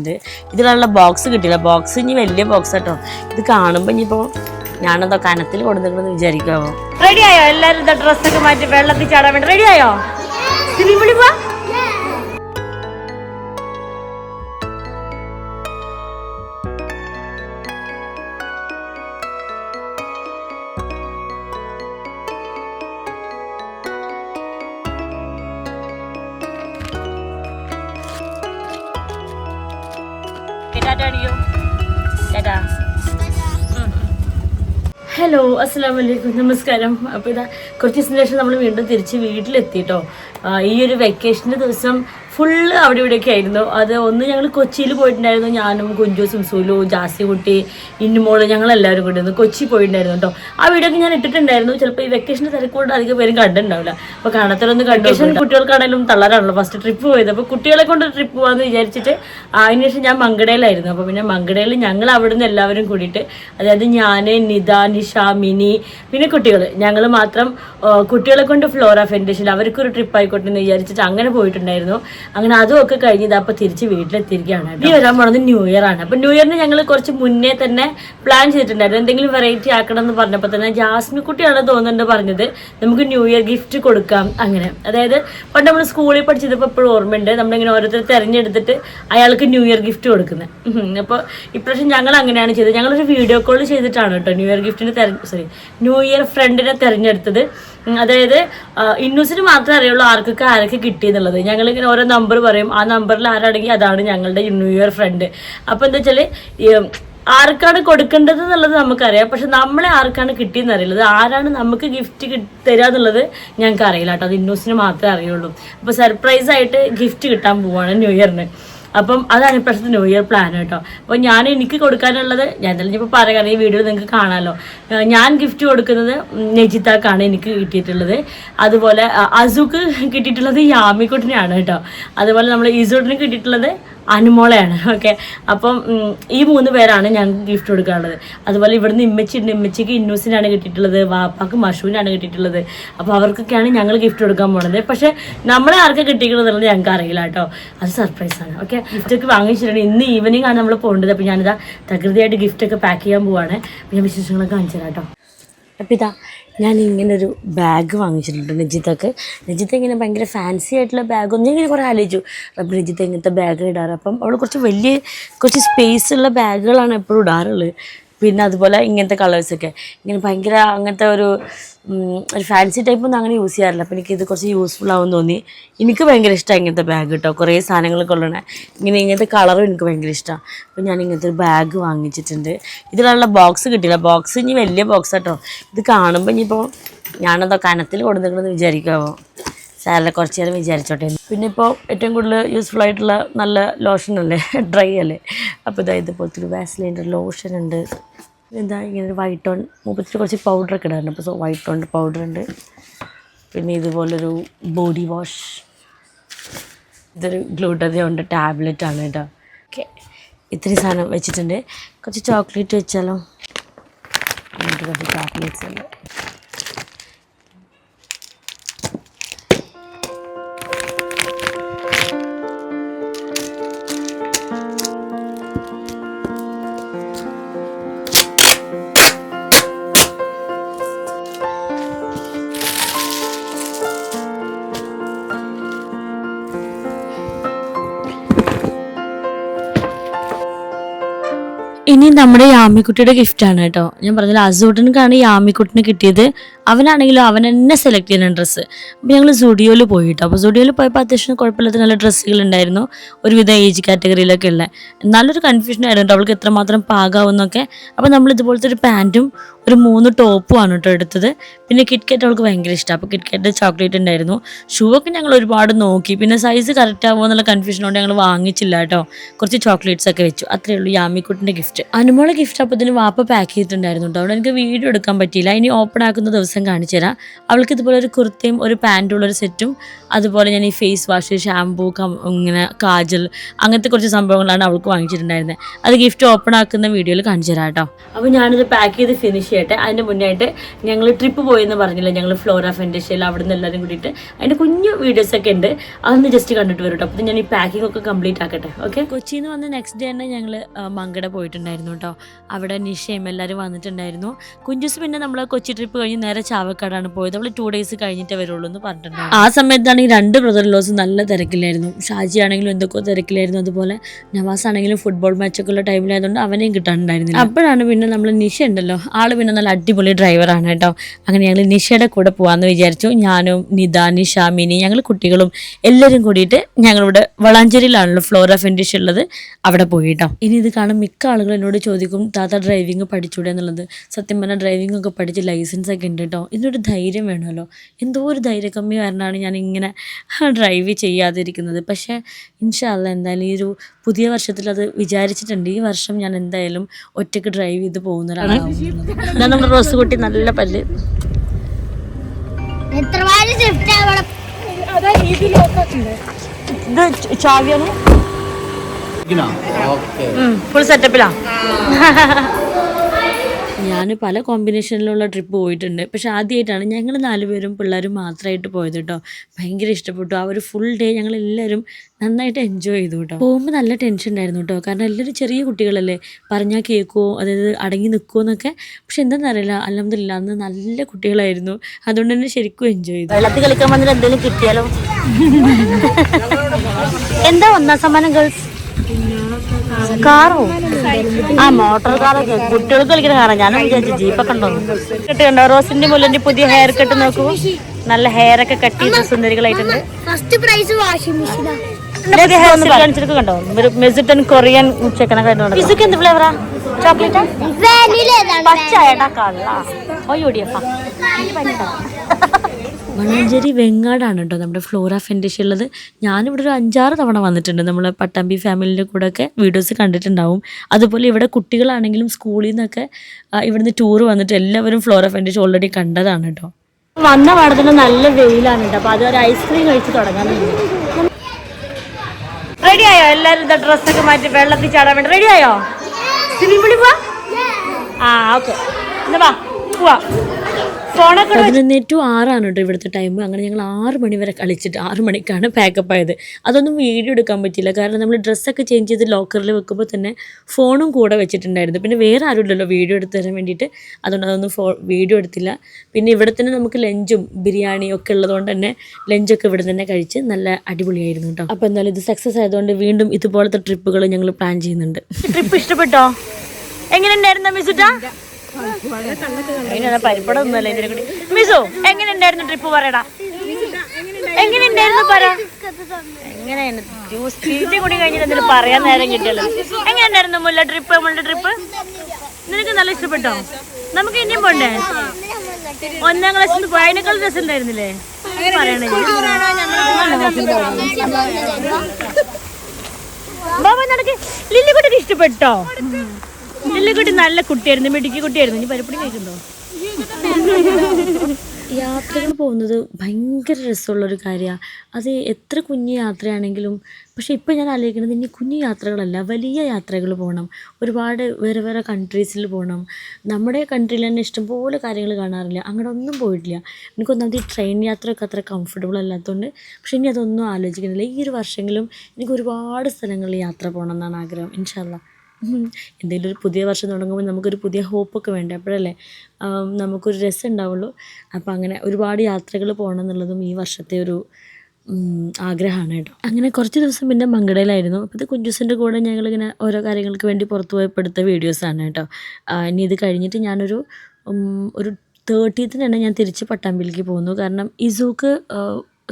ഉണ്ട്. ഇതിലുള്ള ബോക്സ് കിട്ടിയില്ല. ബോക്സ് ഇനി വലിയ ബോക്സ് കേട്ടോ ഇത് കാണുമ്പോൾ ഇനിയിപ്പോൾ ഞാനതോ കനത്തിൽ കൊടുത്തിട്ടുണ്ടെന്ന് വിചാരിക്കാവോ റെഡി ആയോ? എല്ലാവരും ഡ്രസ്സൊക്കെ മാറ്റി വെള്ളത്തിൽ ചാടാൻ വേണ്ടി. റെഡിയായോ ആയോ? ടാറ്റ അടിയോ ഹലോ അസ്സാം വലൈക്കും നമസ്കാരം. അപ്പോൾ ഇതാ കുറച്ച് ദിവസത്തിന് ശേഷം നമ്മൾ വീണ്ടും തിരിച്ച് വീട്ടിലെത്തിട്ടോ ഈ ഒരു വെക്കേഷന്റെ ദിവസം ഫുള്ള് അവിടെ ഇവിടെയൊക്കെ ആയിരുന്നു. അത് ഒന്ന് ഞങ്ങൾ കൊച്ചിയിൽ പോയിട്ടുണ്ടായിരുന്നു. ഞാനും കുഞ്ചു സുലു ജാസി കുട്ടി ഇന്നുമോൾ ഞങ്ങളെല്ലാവരും കൂടി ഇരുന്നു കൊച്ചി പോയിട്ടുണ്ടായിരുന്നു കേട്ടോ. ആ വീഡിയോ ഒക്കെ ഞാൻ ഇട്ടിട്ടുണ്ടായിരുന്നു. ചിലപ്പോൾ ഈ വെക്കേഷന്റെ തിരക്കൊണ്ട് അധികം പേരും കണ്ടിട്ടുണ്ടാവില്ല. അപ്പോൾ കാണാത്തവരൊന്ന് കണ്ടു വെക്കേഷൻ കുട്ടികൾക്കാണെങ്കിലും തള്ളാറാണല്ലോ ഫസ്റ്റ് ട്രിപ്പ് പോയത്. അപ്പോൾ കുട്ടികളെ കൊണ്ട് ട്രിപ്പ് പോകാമെന്ന് വിചാരിച്ചിട്ട് അതിന് ശേഷം ഞാൻ മങ്കടയിലായിരുന്നു. അപ്പോൾ പിന്നെ മങ്കടയിൽ ഞങ്ങൾ അവിടെ നിന്ന് എല്ലാവരും കൂടിയിട്ട് അതായത് ഞാൻ നിത നിഷ മിനി പിന്നെ കുട്ടികൾ ഞങ്ങൾ മാത്രം കുട്ടികളെ കൊണ്ട് ഫ്ലോറ ഫെൻഡേഷൻ അവർക്കൊരു ട്രിപ്പ് ആയിക്കോട്ടെ എന്ന് വിചാരിച്ചിട്ട് അങ്ങനെ പോയിട്ടുണ്ടായിരുന്നു. അങ്ങനെ അതുമൊക്കെ കഴിഞ്ഞത് അപ്പോൾ തിരിച്ച് വീട്ടിലെത്തിയിരിക്കുകയാണ്. ഇനി വരാൻ പോണത് ന്യൂ ഇയർ ആണ്. അപ്പോൾ ന്യൂ ഇയറിന് ഞങ്ങൾ കുറച്ച് മുന്നേ തന്നെ പ്ലാൻ ചെയ്തിട്ടുണ്ടായിരുന്നു. എന്തെങ്കിലും വെറൈറ്റി ആക്കണം എന്ന് പറഞ്ഞപ്പോൾ തന്നെ ജാസ്മിൻ കുട്ടിയാണ് തോന്നുന്നുണ്ട് പറഞ്ഞത്. നമുക്ക് ന്യൂ ഇയർ ഗിഫ്റ്റ് കൊടുക്കാം അങ്ങനെ. അതായത് പണ്ട് നമ്മൾ സ്കൂളിൽ പഠിച്ചപ്പോൾ എപ്പോഴും ഓർമ്മയുണ്ട്. നമ്മളിങ്ങനെ ഓരോരുത്തർ തിരഞ്ഞെടുത്തിട്ട് അയാൾക്ക് ന്യൂ ഇയർ ഗിഫ്റ്റ് കൊടുക്കുന്നത് അപ്പോൾ ഇപ്രാവശ്യം ഞങ്ങൾ അങ്ങനെയാണ് ചെയ്തത്. ഞങ്ങളൊരു വീഡിയോ കോൾ ചെയ്തിട്ടാണ് കേട്ടോ ന്യൂ ഇയർ ഗിഫ്റ്റിന് തെര സോറി ന്യൂ ഇയർ ഫ്രണ്ടിനെ തിരഞ്ഞെടുത്തത്. അതായത് ഇന്നൂസിന് മാത്രമേ അറിയുള്ളൂ ആർക്കൊക്കെ ആരൊക്കെ കിട്ടിയെന്നുള്ളത് ഞങ്ങളിങ്ങനെ ഓരോ നമ്പർ പറയും. ആ നമ്പറിൽ ആരാണെങ്കിൽ അതാണ് ഞങ്ങളുടെ ന്യൂ ഇയർ ഫ്രണ്ട് അപ്പോൾ എന്താ വെച്ചാൽ ആർക്കാണ് കൊടുക്കേണ്ടത് എന്നുള്ളത് നമുക്കറിയാം. പക്ഷെ നമ്മളെ ആർക്കാണ് കിട്ടിയെന്ന് അറിയില്ല. അത് ആരാണ് നമുക്ക് ഗിഫ്റ്റ് തരിക എന്നുള്ളത് ഞങ്ങൾക്ക് അറിയില്ല കേട്ടോ. അത് ഇന്നൂസിന് മാത്രമേ അറിയുള്ളൂ. അപ്പോൾ സർപ്രൈസ് ആയിട്ട് ഗിഫ്റ്റ് കിട്ടാൻ പോവാണ് ന്യൂ ഇയറിന് അപ്പം അതാണ് ഇപ്പോഴത്തെ ന്യൂ ഇയർ പ്ലാൻ കേട്ടോ. അപ്പോൾ ഞാൻ എനിക്ക് കൊടുക്കാനുള്ളത് ഞാൻ എന്തായാലും ഇപ്പോൾ പറയാം ഈ വീഡിയോ നിങ്ങൾക്ക് കാണാമല്ലോ ഞാൻ ഗിഫ്റ്റ് കൊടുക്കുന്നത് നെജിത്താക്കാണ് എനിക്ക് കിട്ടിയിട്ടുള്ളത്. അതുപോലെ അസുക്ക് കിട്ടിയിട്ടുള്ളത് യാമിക്കുട്ടിനെയാണ് കേട്ടോ. അതുപോലെ നമ്മൾ ഈസോട്ടിന് കിട്ടിയിട്ടുള്ളത് അനുമോളെയാണ് ഓക്കെ അപ്പം ഈ മൂന്ന് പേരാണ് ഞങ്ങൾക്ക് ഗിഫ്റ്റ് കൊടുക്കാനുള്ളത്. അതുപോലെ ഇവിടുന്ന് ഇമ്മച്ചി ഉണ്ട്. ഇമ്മച്ചിക്ക് ഇന്നൂസിനാണ് കിട്ടിയിട്ടുള്ളത് വാപ്പാക്ക് മഷുവിനാണ് കിട്ടിയിട്ടുള്ളത്. അപ്പോൾ അവർക്കൊക്കെയാണ് ഞങ്ങൾ ഗിഫ്റ്റ് കൊടുക്കാൻ പോണത്. പക്ഷേ നമ്മളെ ആർക്ക് കിട്ടിയിട്ടുള്ളത് ഞങ്ങൾക്ക് അറിയില്ല കേട്ടോ. അത് സർപ്രൈസാണ് ഓക്കെ ഗിഫ്റ്റൊക്കെ വാങ്ങിച്ചിട്ടുണ്ട്. ഇന്ന് ഈവനിങ് ആണ് നമ്മൾ പോകേണ്ടത്. അപ്പോൾ ഞാനിതാ തകൃതിയായിട്ട് ഗിഫ്റ്റൊക്കെ പാക്ക് ചെയ്യാൻ പോവാണ്. ഞാൻ വിശേഷങ്ങളൊക്കെ കാണിച്ചു തരാം കേട്ടോ. അപ്പം ഇതാ ഞാൻ ഇങ്ങനെ ഒരു ബാഗ് വാങ്ങിച്ചിട്ടുണ്ട് രജിത്തൊക്കെ നജിത്ത് ഇങ്ങനെ ഭയങ്കര ഫാൻസി ആയിട്ടുള്ള ബാഗൊന്നും ഞാൻ ഇങ്ങനെ കുറേ ആലോചിച്ചു. അപ്പം നജിത്ത് ഇങ്ങനത്തെ ബാഗ് ഇടാറ്. അപ്പം അവൾ കുറച്ച് വലിയ കുറച്ച് സ്പേസ് ഉള്ള ബാഗുകളാണ് എപ്പോഴും ഇടാറുള്ളത് പിന്നെ അതുപോലെ ഇങ്ങനത്തെ കളേഴ്സൊക്കെ ഇങ്ങനെ ഭയങ്കര അങ്ങനത്തെ ഒരു ഒരു ഫാൻസി ടൈപ്പ് ഒന്നും അങ്ങനെ യൂസ് ചെയ്യാറില്ല. അപ്പോൾ എനിക്ക് ഇത് കുറച്ച് യൂസ്ഫുൾ ആവും തോന്നി. എനിക്ക് ഭയങ്കര ഇഷ്ടമാണ് ഇങ്ങനത്തെ ബാഗ് കേട്ടോ കുറേ സാധനങ്ങളൊക്കെ കൊള്ളണേ ഇങ്ങനെ ഇങ്ങനത്തെ കളറും എനിക്ക് ഭയങ്കര ഇഷ്ടമാണ് അപ്പോൾ ഞാൻ ഇങ്ങനത്തെ ഒരു ബാഗ് വാങ്ങിച്ചിട്ടുണ്ട്. ഇതിലുള്ള ബോക്സ് കിട്ടില്ല ബോക്സ് ഇനി വലിയ ബോക്സ് കേട്ടോ ഇത് കാണുമ്പോൾ ഇനിയിപ്പോൾ ഞാനതോ കനത്തിൽ കൊടുത്തിട്ടുണ്ടെന്ന് വിചാരിക്കാമോ സാറിനെ കുറച്ച് നേരം വിചാരിച്ചോട്ടെ. പിന്നെ ഇപ്പോൾ ഏറ്റവും കൂടുതൽ യൂസ്ഫുൾ ആയിട്ടുള്ള നല്ല ലോഷൻ അല്ലേ? ഡ്രൈ അല്ലേ? അപ്പോൾ ഇതായത് പോലത്തെ ഒരു വാസ്ലിന്റെ ലോഷൻ ഉണ്ട്. എന്താ ഇങ്ങനെ ഒരു വൈറ്റ് ഓൺ മുപ്പത്തിട്ട് കുറച്ച് പൗഡറൊക്കെ ഇടാറുണ്ട്. അപ്പോൾ സോ വൈറ്റ് ടോൺ പൗഡർ ഉണ്ട്. പിന്നെ ഇതുപോലൊരു ബോഡി വാഷ് ഇതൊരു ഗ്ലൂട്ടതയുണ്ട് ടാബ്ലറ്റ് ആണ് കേട്ടോ ഓക്കെ ഇത്രയും സാധനം വെച്ചിട്ടുണ്ട്. കുറച്ച് ചോക്ലേറ്റ് വെച്ചാലോ? കുറച്ച് ചോക്ലേറ്റ്സ് ഉണ്ട് നമ്മുടെ യാമിക്കുട്ടിയുടെ ഗിഫ്റ്റാണ് കേട്ടോ. ഞാൻ പറഞ്ഞില്ല അസൂട്ടനക്കാണ് യാമിക്കുട്ടിന് കിട്ടിയത്. അവനാണെങ്കിലും അവൻ തന്നെ സെലക്ട് ചെയ്യുന്ന ഡ്രസ്സ് അപ്പോൾ ഞങ്ങൾ സുഡിയോയിൽ പോയി കേട്ടോ അപ്പോൾ സുഡിയോയിൽ പോയപ്പോൾ അത്യാവശ്യം കുഴപ്പമില്ലാത്ത നല്ല ഡ്രസ്സുകൾ ഉണ്ടായിരുന്നു. ഒരുവിധ ഏജ് കാറ്റഗറിയിലൊക്കെ ഉള്ള. നല്ലൊരു കൺഫ്യൂഷൻ ആയിരുന്നു അവൾക്ക് എത്രമാത്രം പാകാവുന്നൊക്കെ. അപ്പോൾ നമ്മൾ ഇതുപോലത്തെ ഒരു പാന്റും ഒരു മൂന്ന് ടോപ്പുമാണ് കേട്ടോ എടുത്തത്. പിന്നെ കിറ്റ്കാറ്റ് അവൾക്ക് ഭയങ്കര ഇഷ്ടമാണ് അപ്പോൾ കിറ്റ്കാറ്റ് ചോക്ലേറ്റ് ഉണ്ടായിരുന്നു. ഷൂ ഒക്കെ ഞങ്ങൾ ഒരുപാട് നോക്കി. പിന്നെ സൈസ് കറക്റ്റ് ആവുമോ എന്നുള്ള കൺഫ്യൂഷൻ കൊണ്ട് ഞങ്ങൾ വാങ്ങിച്ചില്ല കേട്ടോ കുറച്ച് ചോക്ലേറ്റ്സ് ഒക്കെ വെച്ചു. അത്രേ ഉള്ളൂ യാമിക്കുട്ടിന്റെ ഗിഫ്റ്റ് അനുമോളെ ഗിഫ്റ്റ് അപ്പോൾ ഇതിന് വാപ്പ പാക്ക് ചെയ്തിട്ടുണ്ടായിരുന്നു കേട്ടോ അവിടെ എനിക്ക് വീഡിയോ എടുക്കാൻ പറ്റിയില്ല. ഇനി ഓപ്പൺ ആക്കുന്ന ദിവസം കാണിച്ചു തരാം. അവൾക്ക് ഇതുപോലെ ഒരു കുർത്തയും ഒരു പാന്റും ഉള്ളൊരു സെറ്റും അതുപോലെ ഞാൻ ഈ ഫേസ് വാഷ് ഷാമ്പൂ ഇങ്ങനെ കാജൽ അങ്ങനത്തെ കുറച്ച് സംഭവങ്ങളാണ് അവൾക്ക് വാങ്ങിച്ചിട്ടുണ്ടായിരുന്നത് അത് ഗിഫ്റ്റ് ഓപ്പൺ ആക്കുന്ന വീഡിയോയിൽ കാണിച്ചു തരാം കേട്ടോ അപ്പോൾ ഞാനിത് പാക്ക് ചെയ്ത് ഫിനിഷ് ചെയ്യട്ടെ അതിന്റെ മുന്നേ ആയിട്ട് ഞങ്ങൾ ട്രിപ്പ് പോയെന്ന് പറഞ്ഞില്ല? ഞങ്ങൾ ഫ്ലോറ ഫെൻഡേഷ്യയിൽ അവിടെ നിന്ന് എല്ലാവരും കൂടിയിട്ട്. അതിന്റെ കുഞ്ഞു വീഡിയോസ് ഒക്കെ ഉണ്ട്. അതൊന്ന് ജസ്റ്റ് കണ്ടിട്ട് വരും കേട്ടോ അപ്പോൾ ഞാൻ ഈ പാക്കിംഗ് ഒക്കെ കംപ്ലീറ്റ് ആക്കട്ടെ. ഓക്കെ കൊച്ചിയിൽ നിന്ന് വന്ന് നെക്സ്റ്റ് ഡേ തന്നെ ഞങ്ങൾ മങ്കട പോയിട്ടുണ്ടായിരുന്നു കേട്ടോ അവിടെ നിഷയും എല്ലാവരും വന്നിട്ടുണ്ടായിരുന്നു. കുഞ്ചുസ് പിന്നെ നമ്മൾ കൊച്ചി ട്രിപ്പ് കഴിഞ്ഞ് നേരെ ചാവക്കാടാണ് പോയത്. നമ്മൾ ടു ഡേയ്സ് കഴിഞ്ഞിട്ടേ വരുള്ളൂ എന്ന് പറഞ്ഞിട്ടുണ്ടായിരുന്നു. ആ സമയത്താണ് ഈ രണ്ട് ബ്രദർ ലോസ് നല്ല തിരക്കിലായിരുന്നു. ഷാജി ആണെങ്കിലും എന്തൊക്കെയോ തിരക്കിലായിരുന്നു. അതുപോലെ നവാസ് ആണെങ്കിലും ഫുട്ബോൾ മാച്ചൊക്കെ ഉള്ള ടൈമിലായതുകൊണ്ട് അവനെയും കിട്ടാനുണ്ടായിരുന്നില്ല. അപ്പോഴാണ് പിന്നെ നമ്മൾ നിഷ ഉണ്ടല്ലോ. ആൾ പിന്നെ നല്ല അടിപൊളി ഡ്രൈവറാണ് കേട്ടോ. അങ്ങനെ ഞങ്ങൾ നിഷയുടെ കൂടെ പോകാമെന്ന് വിചാരിച്ചു. ഞാനും നിത നിഷ മിനി ഞങ്ങൾ കുട്ടികളും എല്ലാവരും കൂടിയിട്ട് ഞങ്ങളിവിടെ വളാഞ്ചേരിയിലാണല്ലോ ഫ്ലോറ ഫെൻഡിഷ് ഉള്ളത്. അവിടെ പോയി കേട്ടോ. ഇനി ഇത് കാണും മിക്ക ആളുകൾ എന്നോട് ചോദിക്കും താത്ത ഡ്രൈവിംഗ് പഠിച്ചൂടെ എന്നുള്ളത്? സത്യം പറഞ്ഞാൽ ഡ്രൈവിംഗ് ഒക്കെ പഠിച്ച് ലൈസൻസ് ഒക്കെ ഉണ്ട് കേട്ടോ. ഇതിനൊരു ധൈര്യം വേണമല്ലോ. എന്തോ ഒരു ധൈര്യക്കമ്മി കാരണമാണ് ഞാൻ ഇങ്ങനെ ഡ്രൈവ് ചെയ്യാതിരിക്കുന്നത്. പക്ഷേ ഇൻഷാല്ല എന്തായാലും ഈ ഒരു പുതിയ വർഷത്തിൽ അത് വിചാരിച്ചിട്ടുണ്ട്. ഈ വർഷം ഞാൻ എന്തായാലും ഒറ്റയ്ക്ക് ഡ്രൈവ് ചെയ്ത് പോകുന്ന ഒരാളാണ് നമ്മുടെ റോസ് കുട്ടി നല്ല പല്ല്. ഇത് ചാവിയാണ്? ഫുൾ സെറ്റപ്പിലാ ഞാൻ പല കോമ്പിനേഷനിലുള്ള ട്രിപ്പ് പോയിട്ടുണ്ട്. പക്ഷെ ആദ്യമായിട്ടാണ് ഞങ്ങൾ നാലുപേരും പിള്ളേരും മാത്രമായിട്ട് പോയത് കേട്ടോ ഭയങ്കര ഇഷ്ടപ്പെട്ടു. ആ ഒരു ഫുൾ ഡേ ഞങ്ങൾ എല്ലാവരും നന്നായിട്ട് എൻജോയ് ചെയ്തു കേട്ടോ പോകുമ്പോൾ നല്ല ടെൻഷൻ ഉണ്ടായിരുന്നു കേട്ടോ കാരണം എല്ലാവരും ചെറിയ കുട്ടികളല്ലേ. പറഞ്ഞാൽ കേൾക്കുമോ അതായത് അടങ്ങി നിൽക്കുമോ എന്നൊക്കെ. പക്ഷെ എന്താണെന്നറിയില്ല അല്ലാതില്ല അന്ന് നല്ല കുട്ടികളായിരുന്നു. അതുകൊണ്ട് തന്നെ ശരിക്കും എൻജോയ് ചെയ്തു. വെള്ളത്തിൽ കളിക്കാൻ വന്നിട്ട് എന്തെങ്കിലും കിട്ടിയാലോ? എന്താ ഒന്നാം സമ്മാനം ഗേൾസ് കാറോ? ആ മോട്ടോർ കാറൊക്കെ. കുട്ടികൾക്ക് കളിക്കുന്ന കാറാ. ഞാൻ വിചാരിച്ചു ജീപ്പൊക്കെ ഉണ്ടോ കണ്ടോ? റോസിന്റെ മുല്ലന്റെ പുതിയ ഹെയർ കട്ട് നോക്കൂ. നല്ല ഹെയർ ഒക്കെ കട്ട് ചെയ്ത് സുന്ദരികളായിട്ടുണ്ട്. ഫസ്റ്റ് പ്രൈസ് വാഷിംഗ് മെഷീനാ കാണിച്ചിട്ട് കണ്ടോ? മെസിറ്റൻ കൊറിയൻ ചെക്കനൊക്കെ ഇതൊക്കെ എന്ത് ഫ്ലേവറാ ചോക്ലേറ്റ്? പച്ച ഏട്ടാ കള്ള. ഓടിയപ്പാ വളാഞ്ചേരി വെങ്ങാടാണ് കേട്ടോ നമ്മുടെ ഫ്ലോറ ഫെൻഡിഷ് ഉള്ളത്. ഞാനിവിടെ ഒരു അഞ്ചാറ് തവണ വന്നിട്ടുണ്ട്. നമ്മൾ പട്ടാമ്പി ഫാമിലിന്റെ കൂടെ ഒക്കെ വീഡിയോസ് കണ്ടിട്ടുണ്ടാവും. അതുപോലെ ഇവിടെ കുട്ടികളാണെങ്കിലും സ്കൂളിൽ നിന്നൊക്കെ ഇവിടുന്ന് ടൂർ വന്നിട്ട് എല്ലാവരും ഫ്ലോറ ഫെൻഡിഷ് ഓൾറെഡി കണ്ടതാണ് കേട്ടോ. വന്ന പാടത്തിന് നല്ല വെയിലാണ് കേട്ടോ. അപ്പോൾ അതൊരു ഐസ്ക്രീം കഴിച്ച് തുടങ്ങാൻ റെഡി ആയോ? എല്ലാവരും ഇതാ ഡ്രസ്സൊക്കെ മാറ്റി വെള്ളത്തിൽ ചാടാൻ വേണ്ടി. റെഡി ആയോ? സ്വിമ്മിംഗ് പൂളിൽ പോവാ? ആ ഓക്കെ എന്നാ വാ പോവാ. പതിനൊന്ന് ടു ആറാണ് കേട്ടോ ഇവിടുത്തെ ടൈം അങ്ങനെ ഞങ്ങൾ ആറ് മണി വരെ കളിച്ചിട്ട് ആറ് മണിക്കാണ് പാക്കപ്പ് ആയത്. അതൊന്നും വീഡിയോ എടുക്കാൻ പറ്റില്ല കാരണം നമ്മൾ ഡ്രസ്സൊക്കെ ചേഞ്ച് ചെയ്ത് ലോക്കറിൽ വെക്കുമ്പോൾ തന്നെ ഫോണും കൂടെ വെച്ചിട്ടുണ്ടായിരുന്നു. പിന്നെ വേറെ ആരുമില്ലല്ലോ വീഡിയോ എടുത്ത് തരാൻ വേണ്ടിയിട്ട്. അതുകൊണ്ട് അതൊന്നും ഫോ വീഡിയോ എടുത്തില്ല. പിന്നെ ഇവിടെ തന്നെ നമുക്ക് ലഞ്ചും ബിരിയാണിയും ഒക്കെ ഉള്ളതുകൊണ്ട് തന്നെ ലഞ്ചൊക്കെ ഇവിടെ തന്നെ കഴിച്ച് നല്ല അടിപൊളിയായിരുന്നു കേട്ടോ അപ്പോൾ എന്തായാലും ഇത് സക്സസ് ആയതുകൊണ്ട് വീണ്ടും ഇതുപോലത്തെ ട്രിപ്പുകൾ ഞങ്ങൾ പ്ലാൻ ചെയ്യുന്നുണ്ട്. ട്രിപ്പ് ഇഷ്ടപ്പെട്ടോ? എങ്ങനെയുണ്ടായിരുന്നു മിസുട്ടാ? അതിനതാ പരിപ്പടൊന്നുമല്ല ഇതിനെ കൂടി. മിസു എങ്ങനെയുണ്ടായിരുന്നു ട്രിപ്പ് പറയടാ? എങ്ങനെയുണ്ടായിരുന്നു പറ? എങ്ങനെയാണ്? ജ്യൂസ് ചീറ്റി കൂടി കഴിഞ്ഞിട്ട് എന്തെങ്കിലും പറയാൻ നേരം കിട്ടിയല്ലോ. എങ്ങനെയുണ്ടായിരുന്നു മുല്ല ട്രിപ്പ് നമ്മളുടെ ട്രിപ്പ് നിനക്ക് നല്ല ഇഷ്ടപ്പെട്ടോ? നമുക്ക് ഇനിയും പോണ്ടേ? ഒന്നാം ക്ലാസ്സിൽ അതിനേക്കാൾ രസം ഉണ്ടായിരുന്നില്ലേ? പറയണേ. ബാബ നടക്ക് ലില്ലിക്കുട്ടിക്ക് ഇഷ്ടപ്പെട്ടോ? ലില്ലിക്കുട്ടി നല്ല കുട്ടിയായിരുന്നു മിടുക്കി കുട്ടിയായിരുന്നു. ഇനി പരിപ്പടി കഴിക്കണ്ടോ യാത്രകൾ പോകുന്നത് ഭയങ്കര രസമുള്ളൊരു കാര്യമാണ് അത് എത്ര കുഞ്ഞു യാത്രയാണെങ്കിലും പക്ഷേ ഇപ്പോൾ ഞാൻ ആലോചിക്കുന്നത് ഇനി കുഞ്ഞു യാത്രകളല്ല വലിയ യാത്രകൾ പോകണം. ഒരുപാട് വേറെ വേറെ കൺട്രീസിൽ പോകണം. നമ്മുടെ കൺട്രിയിൽ തന്നെ ഇഷ്ടംപോലെ കാര്യങ്ങൾ കാണാറില്ല. അങ്ങനെ ഒന്നും പോയിട്ടില്ല. എനിക്കൊന്നാമത് ഈ ട്രെയിൻ യാത്രയൊക്കെ അത്ര കംഫർട്ടബിൾ അല്ലാത്തതുകൊണ്ട് പക്ഷേ ഇനി അതൊന്നും ആലോചിക്കുന്നില്ല. ഈ ഒരു വർഷമെങ്കിലും എനിക്ക് ഒരുപാട് സ്ഥലങ്ങളിൽ യാത്ര പോകണം എന്നാണ് ആഗ്രഹം ഇൻഷാല്ല എന്തെങ്കിലും ഒരു പുതിയ വർഷം തുടങ്ങുമ്പോൾ നമുക്കൊരു പുതിയ ഹോപ്പൊക്കെ വേണ്ടേ? അപ്പോഴല്ലേ നമുക്കൊരു രസം ഉണ്ടാവുള്ളൂ. അപ്പോൾ അങ്ങനെ ഒരുപാട് യാത്രകൾ പോകണം എന്നുള്ളതും ഈ വർഷത്തെ ഒരു ആഗ്രഹമാണ് കേട്ടോ. അങ്ങനെ കുറച്ച് ദിവസം പിന്നെ മങ്കടയിലായിരുന്നു. അപ്പോൾ ഇത് കുഞ്ചുസിന്റെ കൂടെ ഞങ്ങളിങ്ങനെ ഓരോ കാര്യങ്ങൾക്ക് വേണ്ടി പുറത്തു പോയപ്പോൾ എടുത്ത വീഡിയോസാണ് കേട്ടോ. ഇനി ഇത് കഴിഞ്ഞിട്ട് ഞാനൊരു ഒരു തേർട്ടീത്തിന് തന്നെ ഞാൻ തിരിച്ച് പട്ടാമ്പിലേക്ക് പോകുന്നു. കാരണം ഇസൂക്ക്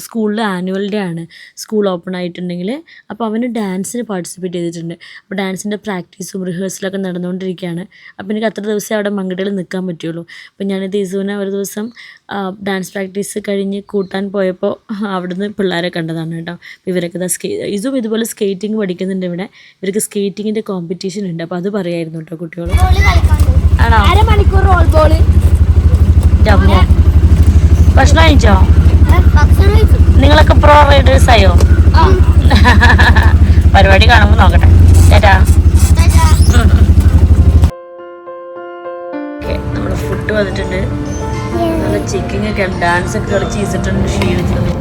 സ്കൂളിൽ ആനുവൽ ഡേ ആണ്. സ്കൂൾ ഓപ്പൺ ആയിട്ടുണ്ടെങ്കിൽ അപ്പോൾ അവന് ഡാൻസിന് പാർട്ടിസിപ്പേറ്റ് ചെയ്തിട്ടുണ്ട്. അപ്പോൾ ഡാൻസിന്റെ പ്രാക്ടീസും റിഹേഴ്സലൊക്കെ നടന്നുകൊണ്ടിരിക്കുകയാണ്. അപ്പോൾ എനിക്ക് അത്ര ദിവസം അവിടെ മങ്കടയിൽ നിൽക്കാൻ പറ്റുള്ളൂ. അപ്പോൾ ഞാനിത് ഇസുവിനെ ഒരു ദിവസം ഡാൻസ് പ്രാക്ടീസ് കഴിഞ്ഞ് കൂട്ടാൻ പോയപ്പോൾ അവിടുന്ന് പിള്ളേരെ കണ്ടതാണ് കേട്ടോ. അപ്പോൾ ഇവരൊക്കെ ഇതാ സ്കേ ഇതും ഇതുപോലെ സ്കേറ്റിംഗ് പഠിക്കുന്നുണ്ട് ഇവിടെ. ഇവർക്ക് സ്കേറ്റിങ്ങിന്റെ കോമ്പറ്റീഷൻ ഉണ്ട്. അപ്പോൾ അത് പറയായിരുന്നു കേട്ടോ കുട്ടികൾ ആണോ? അരമണിക്കൂർ റോൾ ബോൾ ഭക്ഷണം കഴിച്ചു? നിങ്ങളൊക്കെ പ്രോ റൈഡേഴ്സ് ആയോ പരിപാടി കാണുമ്പോൾ നോക്കട്ടെ. ചേട്ടാ. നമ്മുടെ ഫുഡ് വന്നിട്ടുണ്ട്. നല്ല ചിക്കിങ് ഒക്കെ ഡാൻസ് ഒക്കെ കളിച്ച് ചെയ്തിട്ടുണ്ട് ക്ഷീണിച്ചിട്ടുണ്ട്.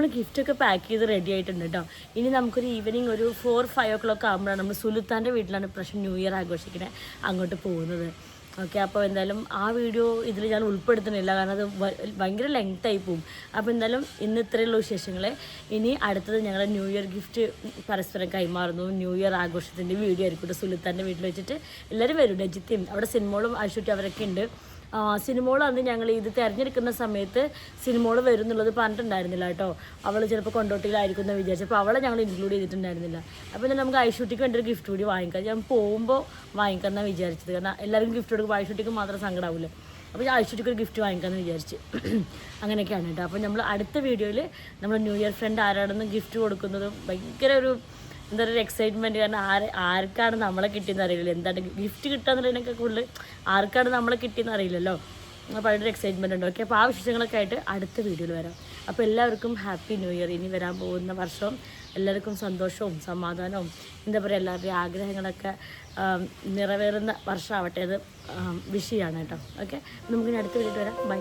നമ്മൾ ഗിഫ്റ്റൊക്കെ പാക്ക് ചെയ്ത് റെഡി ആയിട്ടുണ്ട് കേട്ടോ ഇനി നമുക്കൊരു ഈവനിങ് ഒരു ഫോർ ഫൈവ് ഓ ക്ലോക്ക് ആകുമ്പോഴാണ് നമ്മൾ സുലുത്താന്റെ വീട്ടിലാണ് പ്രശ്നം ന്യൂ ഇയർ ആഘോഷിക്കണേ അങ്ങോട്ട് പോകുന്നത്. ഓക്കെ അപ്പോൾ എന്തായാലും ആ വീഡിയോ ഇതിൽ ഞാൻ ഉൾപ്പെടുത്തുന്നില്ല കാരണം അത് ഭയങ്കര ആയി പോകും അപ്പോൾ എന്തായാലും ഇന്ന് ഇത്രയുള്ള വിശേഷങ്ങൾ ഇനി അടുത്തത് ഞങ്ങളുടെ ന്യൂ ഇയർ ഗിഫ്റ്റ് പരസ്പരം കൈമാറുന്നു. ന്യൂ ഇയർ ആഘോഷത്തിന്റെ വീഡിയോ ആയിരിക്കും സുലുത്താന്റെ വീട്ടിൽ വെച്ചിട്ട് എല്ലാവരും വരും. രജിത്തയും അവിടെ സിനിമകളും അശ്വട്ടി അവരൊക്കെ ഉണ്ട്. സിനിമകൾ അന്ന് ഞങ്ങൾ ഇത് തിരഞ്ഞെടുക്കുന്ന സമയത്ത് സിനിമകൾ വരും എന്നുള്ളത് പറഞ്ഞിട്ടുണ്ടായിരുന്നില്ല കേട്ടോ. അവൾ ചിലപ്പോൾ കൊണ്ടോട്ടിയിലായിരിക്കും എന്ന് വിചാരിച്ചു. അപ്പോൾ അവളെ ഞങ്ങൾ ഇൻക്ലൂഡ് ചെയ്തിട്ടുണ്ടായിരുന്നില്ല. അപ്പോൾ തന്നെ നമുക്ക് ഐഷൂട്ടിക്ക് വേണ്ടി ഒരു ഗിഫ്റ്റ് കൂടി വാങ്ങിക്കാം. ഞാൻ പോകുമ്പോൾ വാങ്ങിക്കാം എന്നാണ് വിചാരിച്ചത്. കാരണം എല്ലാവർക്കും ഗിഫ്റ്റ് കൊടുക്കും ഐഷൂട്ടിക്ക് മാത്രം സങ്കടമാവില്ല അപ്പോൾ ഞാൻ ഐശ്വര്യക്ക് ഒരു ഗിഫ്റ്റ് വാങ്ങിക്കാമെന്ന് വിചാരിച്ച്. അങ്ങനെയൊക്കെയാണ് കേട്ടോ. അപ്പോൾ നമ്മൾ അടുത്ത വീഡിയോയിൽ നമ്മൾ ന്യൂ ഇയർ ഫ്രണ്ട് ആരാണെന്ന് ഗിഫ്റ്റ് കൊടുക്കുന്നതും ഭയങ്കര ഒരു എന്താ പറയുക എക്സൈറ്റ്മെന്റ് കാരണം ആര് ആർക്കാണ് നമ്മളെ കിട്ടിയെന്ന് അറിയില്ല. എന്താണ് ഗിഫ്റ്റ് കിട്ടാന്നുള്ളതിനൊക്കെ കൂടുതൽ ആർക്കാണ് നമ്മളെ കിട്ടിയെന്ന് അറിയില്ലല്ലോ. അപ്പോൾ അതിന്റെ എക്സൈറ്റ്മെന്റ് ഉണ്ട്. ഓക്കെ അപ്പോൾ ആ വിശേഷങ്ങളൊക്കെ ആയിട്ട് അടുത്ത വീഡിയോയിൽ വരാം. അപ്പോൾ എല്ലാവർക്കും ഹാപ്പി ന്യൂ ഇയർ ഇനി വരാൻ പോകുന്ന വർഷം എല്ലാവർക്കും സന്തോഷവും സമാധാനവും എന്താ പറയുക എല്ലാവരുടെയും ആഗ്രഹങ്ങളൊക്കെ നിറവേറുന്ന വർഷമാവട്ടെ അത് വിഷയമാണ് കേട്ടോ. ഓക്കെ നമുക്ക് അടുത്ത വീഡിയോ വരാം. ബൈ